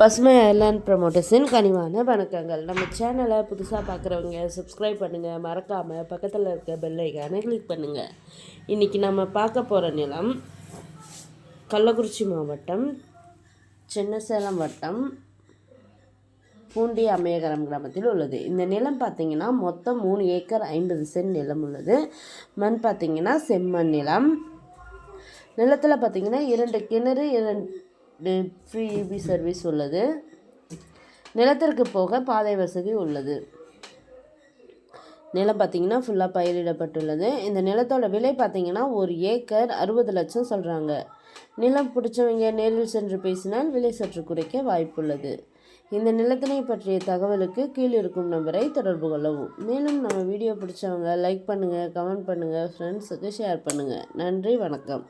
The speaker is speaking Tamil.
பசுமை ஐர்லாண்ட் ப்ரமோட்டர்ஸின் கனிவான வணக்கங்கள். நம்ம சேனலை புதுசாக பார்க்குறவங்க சப்ஸ்கிரைப் பண்ணுங்கள் மறக்காமல் பக்கத்தில் இருக்க பெல்லைக்கான கிளிக் பண்ணுங்கள் இன்றைக்கி நம்ம பார்க்க போகிற நிலம் கள்ளக்குறிச்சி மாவட்டம் சின்னசேலம் வட்டம் பூண்டி அம்மையகரம் கிராமத்தில் உள்ளது. இந்த நிலம் பார்த்தீங்கன்னா மொத்தம் மூணு ஏக்கர் ஐம்பது சென்ட் நிலம் உள்ளது. மண் பார்த்திங்கன்னா செம்மண் நிலம். நிலத்தில் பார்த்திங்கன்னா இரண்டு கிணறு இரண்டு ஃப்ரீ இபி சர்வீஸ் உள்ளது. நிலத்திற்கு போக பாதை வசதி உள்ளது. நிலம் பார்த்தீங்கன்னா ஃபுல்லாக பயிரிடப்பட்டுள்ளது. இந்த நிலத்தோட விலை பார்த்தீங்கன்னா ஒரு ஏக்கர் அறுபது லட்சம் சொல்கிறாங்க நிலம் பிடிச்சவங்க நேரில் சென்று பேசினால் விலை சற்று குறைக்க வாய்ப்புள்ளது. இந்த நிலத்தினை பற்றிய தகவலுக்கு கீழ் இருக்கும் நம்பரை தொடர்பு கொள்ளவும். மேலும் நம்ம வீடியோ பிடிச்சவங்க லைக் பண்ணுங்கள் கமெண்ட் பண்ணுங்கள் ஃப்ரெண்ட்ஸுக்கு ஷேர் பண்ணுங்கள் நன்றி வணக்கம்.